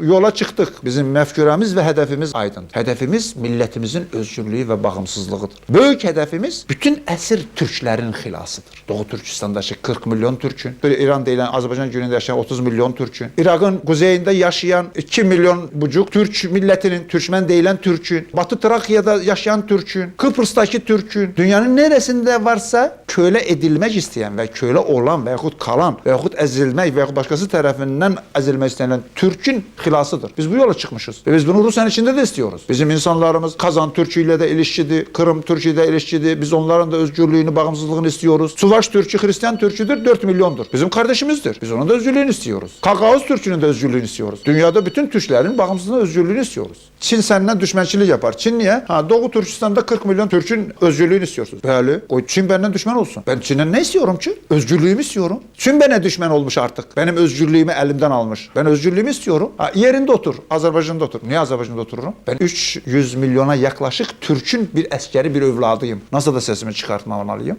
Yola çıktık. Bizim mefkuremiz ve hedefimiz aydın. Hedefimiz milletimizin özgürlüğü ve bağımsızlığıdır. Büyük hedefimiz bütün esir Türklerin xilasıdır. Doğu Türkistan'daki 40 milyon Türk'ün, İran deyilen Azerbaycan güneyinde yaşayan 30 milyon Türk'ün, Irak'ın kuzeyinde yaşayan 2 milyon bucuk Türk milletinin, Türkmen deyilen Türk'ün, Batı Trakya'da yaşayan Türk'ün, Kıbrıs'taki Türk'ün, dünyanın neresinde varsa köle edilmek isteyen ve köle olan veyahut kalan veyahut ezilmek veyahut başkası tarafından ezilmek istenen Türk'ün hilasıdır. Biz bu yola çıkmışız. Ve biz bunu Rusya'nın içinde de istiyoruz. Bizim insanlarımız Kazan Türk'üyle de ilişkidi, Kırım Türk'üyle ilişkidi. Biz onların da özgürlüğünü, bağımsızlığını istiyoruz. Suvaş Türk'ü, Hristiyan Türk'üdür 4 milyondur. Bizim kardeşimizdir. Biz onun da özgürlüğünü istiyoruz. Kakaos Türk'ünün de özgürlüğünü istiyoruz. Dünyada bütün Türklerin bağımsızlığını, özgürlüğünü istiyoruz. Çin senden düşmançılık yapar. Çin niye? Ha, Doğu Türkistan'da 40 milyon Türk'ün özgürlüğünü istiyorsunuz. Böyle. O Çin benden düşman olsun. Ben Çin'e ne istiyorum ki? Özgürlüğümü istiyorum. Çin bana düşman olmuş artık. Benim özgürlüğümü elimden almış. Ben özgürlüğümü istiyorum. Ha, yerinde otur. Azerbaycan'da otur. Niye Azerbaycan'da otururum? Ben 300 milyona yaklaşık Türk'ün bir askeri bir evladıyım. Nasıl da sesimi çıkartmamalıyım?